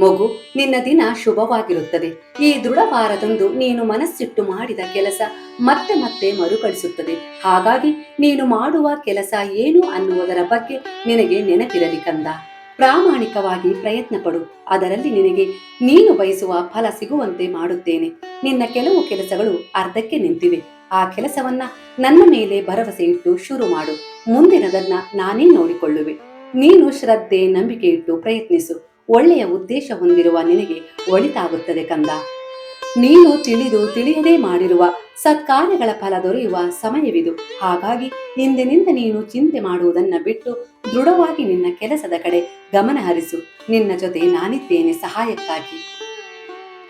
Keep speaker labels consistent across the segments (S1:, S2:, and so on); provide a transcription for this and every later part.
S1: ಮಗು, ನಿನ್ನ ದಿನ ಶುಭವಾಗಿರುತ್ತದೆ. ಈ ದೃಢವಾರದಂದು ನೀನು ಮನಸ್ಸಿಟ್ಟು ಮಾಡಿದ ಕೆಲಸ ಮತ್ತೆ ಮತ್ತೆ ಮರುಕಳಿಸುತ್ತದೆ. ಹಾಗಾಗಿ ನೀನು ಮಾಡುವ ಕೆಲಸ ಏನು ಅನ್ನುವುದರ ಬಗ್ಗೆ ನಿನಗೆ ನೆನಪಿರಲಿ ಕಂದ. ಪ್ರಾಮಾಣಿಕವಾಗಿ ಪ್ರಯತ್ನ ಪಡು ಅದರಲ್ಲಿ ನಿನಗೆ ನೀನು ಬಯಸುವ ಫಲ ಸಿಗುವಂತೆ ಮಾಡುತ್ತೇನೆ. ನಿನ್ನ ಕೆಲವು ಕೆಲಸಗಳು ಅರ್ಧಕ್ಕೆ ನಿಂತಿವೆ. ಆ ಕೆಲಸವನ್ನ ನನ್ನ ಮೇಲೆ ಭರವಸೆ ಇಟ್ಟು ಶುರು ಮಾಡು. ಮುಂದಿನದನ್ನ ನಾನೇ ನೋಡಿಕೊಳ್ಳುವೆ. ನೀನು ಶ್ರದ್ಧೆ ನಂಬಿಕೆ ಇಟ್ಟು ಪ್ರಯತ್ನಿಸು. ಒಳ್ಳೆಯ ಉದ್ದೇಶ ಹೊಂದಿರುವ ನಿನಗೆ ಒಳಿತಾಗುತ್ತದೆ ಕಂದ. ನೀನು ತಿಳಿದು ತಿಳಿಯದೇ ಮಾಡಿರುವ ಸತ್ಕಾರ್ಯಗಳ ಫಲ ದೊರೆಯುವ ಸಮಯವಿದು. ಹಾಗಾಗಿ ಇಂದಿನಿಂದ ನೀನು ಚಿಂತೆ ಮಾಡುವುದನ್ನ ಬಿಟ್ಟು ದೃಢವಾಗಿ ನಿನ್ನ ಕೆಲಸದ ಕಡೆ ಗಮನ ಹರಿಸು. ನಿನ್ನ ಜೊತೆ ನಾನಿದ್ದೇನೆ ಸಹಾಯಕ್ಕಾಗಿ.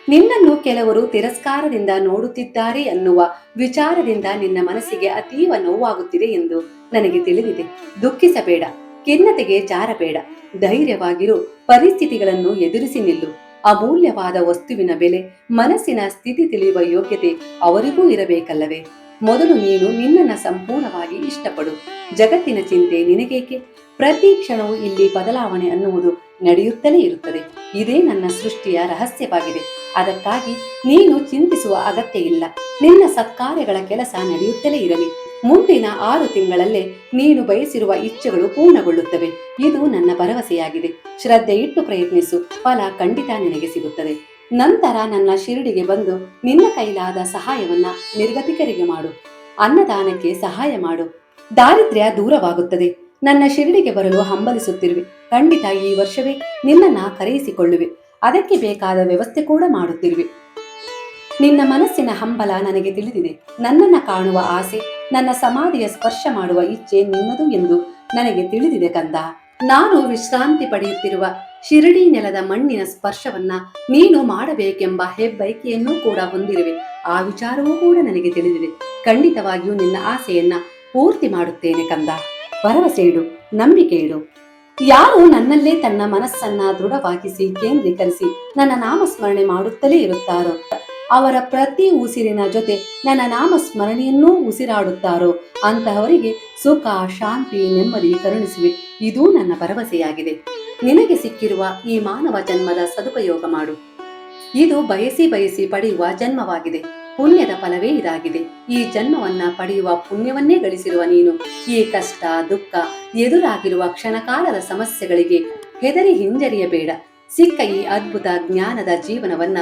S1: ನಿನ್ನನ್ನು ಕೆಲವರು ತಿರಸ್ಕಾರದಿಂದ ನೋಡುತ್ತಿದ್ದಾರೆ ಅನ್ನುವ ವಿಚಾರದಿಂದ ನಿನ್ನ ಮನಸ್ಸಿಗೆ ಅತೀವ ನೋವಾಗುತ್ತಿದೆ ಎಂದು ನನಗೆ ತಿಳಿದಿದೆ. ದುಃಖಿಸಬೇಡ. ಖಿನ್ನತೆಗೆ ಜಾರಬೇಡ. ಧೈರ್ಯವಾಗಿರು, ಪರಿಸ್ಥಿತಿಗಳನ್ನು ಎದುರಿಸಿ ನಿಲ್ಲು. ಅಮೂಲ್ಯವಾದ ವಸ್ತುವಿನ ಬೆಲೆ, ಮನಸ್ಸಿನ ಸ್ಥಿತಿ ತಿಳಿಯುವ ಯೋಗ್ಯತೆ ಅವರಿಗೂ ಇರಬೇಕಲ್ಲವೇ? ಮೊದಲು ನೀನು ನಿನ್ನನ್ನು ಸಂಪೂರ್ಣವಾಗಿ ಇಷ್ಟಪಡು. ಜಗತ್ತಿನ ಚಿಂತೆ ನಿನಗೇಕೆ? ಪ್ರತಿ ಕ್ಷಣವೂ ಇಲ್ಲಿ ಬದಲಾವಣೆ ಅನ್ನುವುದು ನಡೆಯುತ್ತಲೇ ಇರುತ್ತದೆ. ಇದೇ ನನ್ನ ಸೃಷ್ಟಿಯ ರಹಸ್ಯವಾಗಿದೆ. ಅದಕ್ಕಾಗಿ ನೀನು ಚಿಂತಿಸುವ ಅಗತ್ಯ ಇಲ್ಲ. ನಿನ್ನ ಸತ್ಕಾರ್ಯಗಳ ಕೆಲಸ ನಡೆಯುತ್ತಲೇ ಇರಲಿ. ಮುಂದಿನ ಆರು ತಿಂಗಳಲ್ಲೇ ನೀನು ಬಯಸಿರುವ ಇಚ್ಛೆಗಳು ಪೂರ್ಣಗೊಳ್ಳುತ್ತವೆ. ಇದು ನನ್ನ ಭರವಸೆಯಾಗಿದೆ. ಶ್ರದ್ಧೆ ಇಟ್ಟು ಪ್ರಯತ್ನಿಸು. ಫಲ ಖಂಡಿತ ನಿನಗೆ ಸಿಗುತ್ತದೆ. ನಂತರ ನನ್ನ ಶಿರಡಿಗೆ ಬಂದು ನಿನ್ನ ಕೈಲಾದ ಸಹಾಯವನ್ನ ನಿರ್ಗತಿಕರಿಗೆ ಮಾಡು. ಅನ್ನದಾನಕ್ಕೆ ಸಹಾಯ ಮಾಡು. ದಾರಿದ್ರ್ಯ ದೂರವಾಗುತ್ತದೆ. ನನ್ನ ಶಿರಡಿಗೆ ಬರಲು ಹಂಬಲಿಸುತ್ತಿರುವೆ. ಖಂಡಿತ ಈ ವರ್ಷವೇ ನಿನ್ನನ್ನ ಕರೆಯಿಸಿಕೊಳ್ಳುವೆ. ಅದಕ್ಕೆ ಬೇಕಾದ ವ್ಯವಸ್ಥೆ ಕೂಡ ಮಾಡುತ್ತಿರುವೆ. ನಿನ್ನ ಮನಸ್ಸಿನ ಹಂಬಲ ನನಗೆ ತಿಳಿದಿದೆ. ನನ್ನನ್ನ ಕಾಣುವ ಆಸೆ ನನ್ನ ಸಮಾಧಿಯ ಸ್ಪರ್ಶ ಮಾಡುವ ಇಚ್ಛೆ ನಿನ್ನದು ಎಂದು ನನಗೆ ತಿಳಿದಿದೆ ಕಂದ. ನಾನು ವಿಶ್ರಾಂತಿ ಪಡೆಯುತ್ತಿರುವ ಶಿರಡಿ ನೆಲದ ಮಣ್ಣಿನ ಸ್ಪರ್ಶವನ್ನ ನೀನು ಮಾಡಬೇಕೆಂಬ ಹೆಬ್ಬೈಕೆಯನ್ನೂ ಕೂಡ ಹೊಂದಿರುವೆ. ಆ ವಿಚಾರವೂ ಕೂಡ ನನಗೆ ತಿಳಿದಿದೆ ಖಂಡಿತವಾಗಿಯೂ ನಿನ್ನ ಆಸೆಯನ್ನ ಪೂರ್ತಿ ಮಾಡುತ್ತೇನೆ ಕಂದ. ಭರವಸೆ ಇಡು, ನಂಬಿಕೆ ಇಡು. ಯಾರು ನನ್ನಲ್ಲೇ ತನ್ನ ಮನಸ್ಸನ್ನ ದೃಢವಾಗಿಸಿ ಕೇಂದ್ರೀಕರಿಸಿ ನನ್ನ ನಾಮಸ್ಮರಣೆ ಮಾಡುತ್ತಲೇ ಇರುತ್ತಾರೋ? ಅವರ ಪ್ರತಿ ಉಸಿರಿನ ಜೊತೆ ನನ್ನ ನಾಮ ನಾಮಸ್ಮರಣೆಯನ್ನೂ ಉಸಿರಾಡುತ್ತಾರೋ ಅಂತಹವರಿಗೆ ಸುಖ, ಶಾಂತಿ, ನೆಮ್ಮದಿ ಕರುಣಿಸುವೆ. ಇದೂ ನನ್ನ ಭರವಸೆಯಾಗಿದೆ. ನಿನಗೆ ಸಿಕ್ಕಿರುವ ಈ ಮಾನವ ಜನ್ಮದ ಸದುಪಯೋಗ ಮಾಡು. ಇದು ಬಯಸಿ ಬಯಸಿ ಪಡೆಯುವ ಜನ್ಮವಾಗಿದೆ. ಪುಣ್ಯದ ಫಲವೇ ಇದಾಗಿದೆ. ಈ ಜನ್ಮವನ್ನ ಪಡೆಯುವ ಪುಣ್ಯವನ್ನೇ ಗಳಿಸಿರುವ ನೀನು. ಈ ಕಷ್ಟ, ದುಃಖ, ಎದುರಾಗಿರುವ ಕ್ಷಣಕಾಲದ ಸಮಸ್ಯೆಗಳಿಗೆ ಹೆದರಿ ಹಿಂಜರಿಯಬೇಡ. ಸಿಕ್ಕ ಈ ಅದ್ಭುತ ಜ್ಞಾನದ ಜೀವನವನ್ನ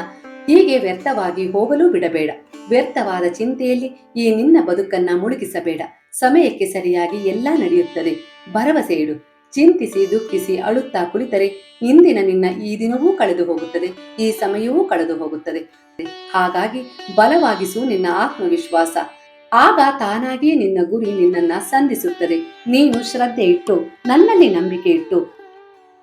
S1: ಹೀಗೆ ವ್ಯರ್ಥವಾಗಿ ಹೋಗಲು ಬಿಡಬೇಡ. ವ್ಯರ್ಥವಾದ ಚಿಂತೆಯಲ್ಲಿ ಈ ನಿನ್ನ ಬದುಕನ್ನ ಮುಳುಗಿಸಬೇಡ. ಸಮಯಕ್ಕೆ ಸರಿಯಾಗಿ ಎಲ್ಲ ನಡೆಯುತ್ತದೆ. ಭರವಸೆ ಇಡು. ಚಿಂತಿಸಿ ದುಃಖಿಸಿ ಅಳುತ್ತಾ ಕುಳಿತರೆ ಇಂದಿನ ನಿನ್ನ ಈ ದಿನವೂ ಕಳೆದು ಹೋಗುತ್ತದೆ. ಈ ಸಮಯವೂ ಕಳೆದು ಹೋಗುತ್ತದೆ. ಹಾಗಾಗಿ ಬಲವಾಗಿಸು ನಿನ್ನ ಆತ್ಮವಿಶ್ವಾಸ. ಆಗ ತಾನಾಗಿಯೇ ನಿನ್ನ ಗುರಿ ನಿನ್ನನ್ನ ಸಂಧಿಸುತ್ತದೆ. ನೀನು ಶ್ರದ್ಧೆ ಇಟ್ಟು, ನನ್ನಲ್ಲಿ ನಂಬಿಕೆ ಇಟ್ಟು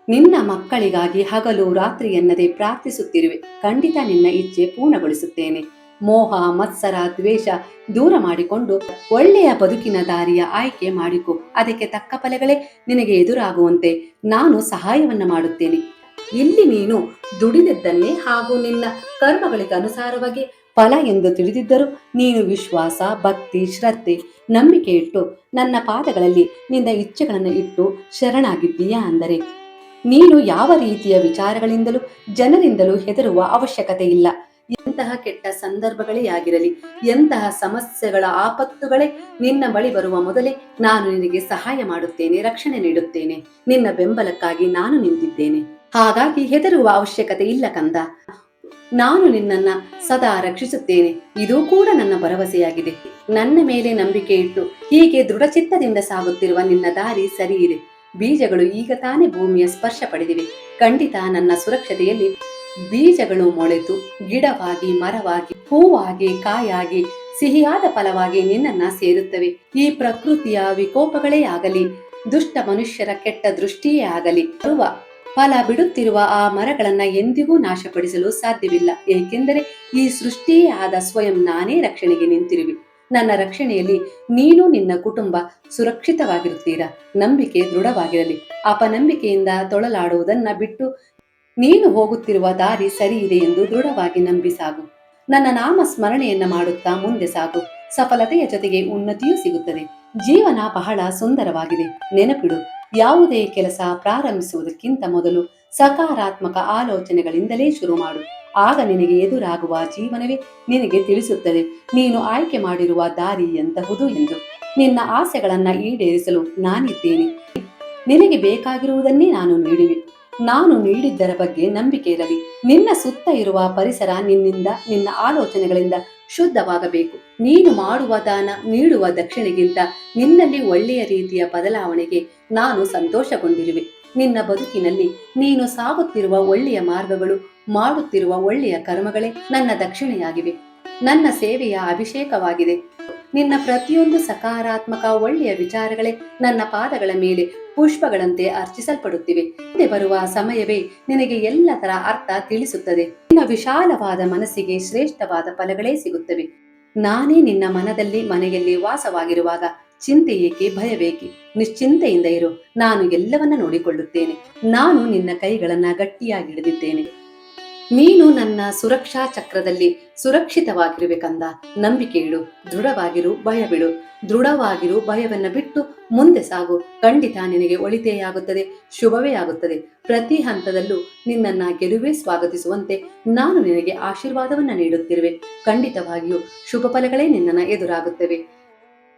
S1: ನಿನ್ನ ಮಕ್ಕಳಿಗಾಗಿ ಹಗಲು ರಾತ್ರಿ ಎನ್ನದೆ ಪ್ರಾರ್ಥಿಸುತ್ತಿರುವೆ. ಖಂಡಿತ ನಿನ್ನ ಇಚ್ಛೆ ಪೂರ್ಣಗೊಳಿಸುತ್ತೇನೆ. ಮೋಹ, ಮತ್ಸರ, ದ್ವೇಷ ದೂರ ಮಾಡಿಕೊಂಡು ಒಳ್ಳೆಯ ಬದುಕಿನ ದಾರಿಯ ಆಯ್ಕೆ ಮಾಡಿಕೊ. ಅದಕ್ಕೆ ತಕ್ಕ ಫಲಗಳೇ ನಿನಗೆ ಎದುರಾಗುವಂತೆ ನಾನು ಸಹಾಯವನ್ನ ಮಾಡುತ್ತೇನೆ. ಇಲ್ಲಿ ನೀನು ದುಡಿದದ್ದನ್ನೇ ಹಾಗೂ ನಿನ್ನ ಕರ್ಮಗಳಿಗೆ ಅನುಸಾರವಾಗಿ ಫಲ ಎಂದು ತಿಳಿದಿದ್ದರೂ ನೀನು ವಿಶ್ವಾಸ, ಭಕ್ತಿ, ಶ್ರದ್ಧೆ ನಂಬಿಕೆ ಇಟ್ಟು ನನ್ನ ಪಾದಗಳಲ್ಲಿ ನಿನ್ನ ಇಚ್ಛೆಗಳನ್ನು ಇಟ್ಟು ಶರಣಾಗಿದ್ದೀಯಾ ಅಂದರೆ ನೀನು ಯಾವ ರೀತಿಯ ವಿಚಾರಗಳಿಂದಲೂ ಜನರಿಂದಲೂ ಹೆದರುವ ಅವಶ್ಯಕತೆ ಇಲ್ಲ. ಎಂತಹ ಕೆಟ್ಟ ಸಂದರ್ಭಗಳೇ ಆಗಿರಲಿ, ಎಂತಹ ಸಮಸ್ಯೆಗಳ ಆಪತ್ತುಗಳೇ ನಿನ್ನ ಬಳಿ ಬರುವ ಮೊದಲೇ ನಾನು ನಿನಗೆ ಸಹಾಯ ಮಾಡುತ್ತೇನೆ, ರಕ್ಷಣೆ ನೀಡುತ್ತೇನೆ. ನಿನ್ನ ಬೆಂಬಲಕ್ಕಾಗಿ ನಾನು ನಿಂತಿದ್ದೇನೆ. ಹಾಗಾಗಿ ಹೆದರುವ ಅವಶ್ಯಕತೆ ಇಲ್ಲ ಕಂದ. ನಾನು ನಿನ್ನನ್ನ ಸದಾ ರಕ್ಷಿಸುತ್ತೇನೆ. ಇದು ಕೂಡ ನನ್ನ ಭರವಸೆಯಾಗಿದೆ. ನನ್ನ ಮೇಲೆ ನಂಬಿಕೆ ಇಟ್ಟು ಹೀಗೆ ದೃಢಚಿತ್ತದಿಂದ ಸಾಗುತ್ತಿರುವ ನಿನ್ನ ದಾರಿ ಸರಿ ಇದೆ ಬೀಜಗಳು ಈಗ ತಾನೇ ಭೂಮಿಯ ಸ್ಪರ್ಶ ಪಡೆದಿವೆ. ಖಂಡಿತ ನನ್ನ ಸುರಕ್ಷತೆಯಲ್ಲಿ ಬೀಜಗಳು ಮೊಳೆತು, ಗಿಡವಾಗಿ, ಮರವಾಗಿ, ಹೂವಾಗಿ, ಕಾಯಾಗಿ, ಸಿಹಿಯಾದ ಫಲವಾಗಿ ನಿನ್ನನ್ನ ಸೇರುತ್ತವೆ. ಈ ಪ್ರಕೃತಿಯ ವಿಕೋಪಗಳೇ ಆಗಲಿ, ದುಷ್ಟ ಮನುಷ್ಯರ ಕೆಟ್ಟ ದೃಷ್ಟಿಯೇ ಆಗಲಿ, ಬರುವ ಫಲ ಬಿಡುತ್ತಿರುವ ಆ ಮರಗಳನ್ನ ಎಂದಿಗೂ ನಾಶಪಡಿಸಲು ಸಾಧ್ಯವಿಲ್ಲ. ಏಕೆಂದರೆ ಈ ಸೃಷ್ಟಿಯೇ ಆದ ಸ್ವಯಂ ನಾನೇ ರಕ್ಷಣೆಗೆ ನಿಂತಿರುವೆ. ನನ್ನ ರಕ್ಷಣೆಯಲ್ಲಿ ನೀನು ನಿನ್ನ ಕುಟುಂಬ ಸುರಕ್ಷಿತವಾಗಿರುತ್ತೀರಾ? ನಂಬಿಕೆ ದೃಢವಾಗಿರಲಿ. ಅಪನಂಬಿಕೆಯಿಂದ ತೊಳಲಾಡುವುದನ್ನ ಬಿಟ್ಟು ನೀನು ಹೋಗುತ್ತಿರುವ ದಾರಿ ಸರಿ ಇದೆ ಎಂದು ದೃಢವಾಗಿ ನಂಬಿ ಸಾಗು. ನನ್ನ ನಾಮ ಸ್ಮರಣೆಯನ್ನ ಮಾಡುತ್ತಾ ಮುಂದೆ ಸಾಗು. ಸಫಲತೆಯ ಜೊತೆಗೆ ಉನ್ನತಿಯೂ ಸಿಗುತ್ತದೆ. ಜೀವನ ಬಹಳ ಸುಂದರವಾಗಿದೆ. ನೆನಪಿಡು, ಯಾವುದೇ ಕೆಲಸ ಪ್ರಾರಂಭಿಸುವುದಕ್ಕಿಂತ ಮೊದಲು ಸಕಾರಾತ್ಮಕ ಆಲೋಚನೆಗಳಿಂದಲೇ ಶುರು ಮಾಡು. ಆಗ ನಿನಗೆ ಎದುರಾಗುವ ಜೀವನವೇ ನಿನಗೆ ತಿಳಿಸುತ್ತದೆ. ನೀನು ಆಯ್ಕೆ ಮಾಡಿರುವ ದಾರಿ ಎಂತಹುದು ಎಂದು. ನಿನ್ನ ಆಸೆಗಳನ್ನ ಈಡೇರಿಸಲು ನಾನಿದ್ದೇನೆ. ನಿನಗೆ ಬೇಕಾಗಿರುವುದನ್ನೇ ನಾನು ನೀಡುವೆ ನಾನು ನೀಡಿದ್ದರ ಬಗ್ಗೆ ನಂಬಿಕೆ ಇರಲಿ. ನಿನ್ನ ಸುತ್ತ ಇರುವ ಪರಿಸರ ನಿನ್ನಿಂದ, ನಿನ್ನ ಆಲೋಚನೆಗಳಿಂದ ಶುದ್ಧವಾಗಬೇಕು. ನೀನು ಮಾಡುವ ದಾನ, ನೀಡುವ ದಕ್ಷಿಣೆಗಿಂತ ನಿನ್ನಲ್ಲಿ ಒಳ್ಳೆಯ ರೀತಿಯ ಬದಲಾವಣೆಗೆ ನಾನು ಸಂತೋಷಗೊಂಡಿರುವೆ. ನಿನ್ನ ಬದುಕಿನಲ್ಲಿ ನೀನು ಸಾಗುತ್ತಿರುವ ಒಳ್ಳೆಯ ಮಾರ್ಗಗಳು, ಮಾಡುತ್ತಿರುವ ಒಳ್ಳೆಯ ಕರ್ಮಗಳೇ ನನ್ನ ದಕ್ಷಿಣೆಯಾಗಿವೆ. ನನ್ನ ಸೇವೆಯ ಅಭಿಷೇಕವಾಗಿದೆ. ನಿನ್ನ ಪ್ರತಿಯೊಂದು ಸಕಾರಾತ್ಮಕ, ಒಳ್ಳೆಯ ವಿಚಾರಗಳೇ ನನ್ನ ಪಾದಗಳ ಮೇಲೆ ಪುಷ್ಪಗಳಂತೆ ಅರ್ಚಿಸಲ್ಪಡುತ್ತಿವೆ. ಮುಂದೆ ಬರುವ ಸಮಯವೇ ನಿನಗೆ ಎಲ್ಲ ತರ ಅರ್ಥ ತಿಳಿಸುತ್ತದೆ. ನಿನ್ನ ವಿಶಾಲವಾದ ಮನಸ್ಸಿಗೆ ಶ್ರೇಷ್ಠವಾದ ಫಲಗಳೇ ಸಿಗುತ್ತವೆ. ನಾನೇ ನಿನ್ನ ಮನದಲ್ಲಿ, ಮನೆಯಲ್ಲಿ ವಾಸವಾಗಿರುವಾಗ ಚಿಂತೆ ಏಕೆ ಭಯಬೇಕೆ ನಿಶ್ಚಿಂತೆಯಿಂದ ಇರು. ನಾನು ಎಲ್ಲವನ್ನ ನೋಡಿಕೊಳ್ಳುತ್ತೇನೆ. ನಾನು ನಿನ್ನ ಕೈಗಳನ್ನ ಗಟ್ಟಿಯಾಗಿ ಹಿಡಿದಿದ್ದೇನೆ. ನೀನು ನನ್ನ ಸುರಕ್ಷಾ ಚಕ್ರದಲ್ಲಿ ಸುರಕ್ಷಿತವಾಗಿರಬೇಕಂದ. ನಂಬಿಕೆ ಇಡು. ದೃಢವಾಗಿರು ಭಯ ಬಿಡು ದೃಢವಾಗಿರು, ಭಯವನ್ನ ಬಿಟ್ಟು ಮುಂದೆ ಸಾಗು. ಖಂಡಿತ ನಿನಗೆ ಒಳಿತೇ ಆಗುತ್ತದೆ ಶುಭವೇ ಆಗುತ್ತದೆ. ಪ್ರತಿ ಹಂತದಲ್ಲೂ ನಿನ್ನನ್ನ ಗೆಲುವೇ ಸ್ವಾಗತಿಸುವಂತೆ ನಾನು ನಿನಗೆ ಆಶೀರ್ವಾದವನ್ನ ನೀಡುತ್ತಿರುವೆ. ಖಂಡಿತವಾಗಿಯೂ ಶುಭ ಫಲಗಳೇ ನಿನ್ನನ್ನ ಎದುರಾಗುತ್ತವೆ.